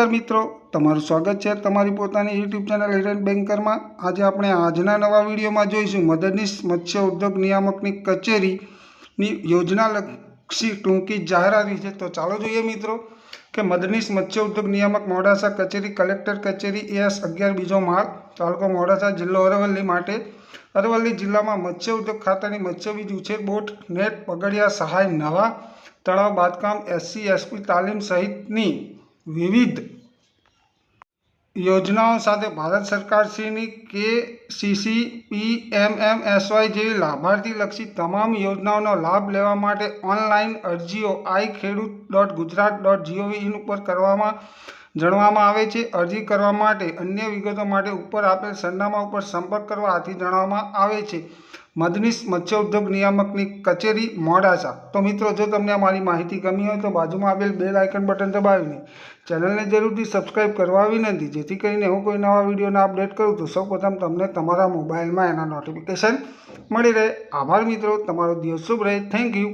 નમસ્કાર મિત્રો, તમારું સ્વાગત છે તમારી પોતાની યુટ્યુબ ચેનલ હિરેન બેન્કરમાં. આજે આપણે આજના નવા વિડીયોમાં જોઈશું મદદનીશ મત્સ્ય ઉદ્યોગ નિયામકની કચેરીની યોજનાલક્ષી ટૂંકી જાહેરાત છે તો ચાલો જોઈએ મિત્રો, કે મદદનીશ મત્સ્ય ઉદ્યોગ નિયામક મોડાસા કચેરી, કલેક્ટર કચેરી એસ અગિયાર બીજો માર્ગ તાલુકો મોડાસા જિલ્લો અરવલ્લી માટે. અરવલ્લી જિલ્લામાં મત્સ્ય ઉદ્યોગ ખાતાની મત્સ્યબીજ ઉછેર બોટ, નેટ, પગડિયા, સહાય, નવા, તળાવ, બાંધકામ, એસસી એસપી તાલીમ સહિતની વિવિધ યોજનાઓ સાથે ભારત સરકારશ્રીની કે સીસી પી એમ એમ એસવાય જેવી લાભાર્થીલક્ષી તમામ યોજનાઓનો લાભ લેવા માટે ઓનલાઈન અરજીઓ I Khedut dot Gujarat dot G O V in ઉપર કરવામાં જણાવવામાં આવે છે. અરજી કરવા માટે અન્ય વિગતો માટે ઉપર આપેલ સરનામા ઉપર સંપર્ક કરવા આથી જણાવવામાં આવે છે. મદનીશ મત્સ્ય ઉદ્યોગ નિયામકની કચેરી મોડાસા. તો મિત્રો, જો તમને અમારી માહિતી ગમી હોય તો બાજુમાં આવેલ બેલ આઇકન બટન દબાવીને ચેનલને જરૂરથી સબસ્ક્રાઇબ કરવા વિનંતી. જેથી કરીને હું કોઈ નવા વિડીયોના અપડેટ કરું તો સૌપ્રથમ તમને તમારા મોબાઈલમાં એના નોટિફિકેશન મળી રહે. આભાર મિત્રો, તમારો દિવસ શુભ રહે. Thank you.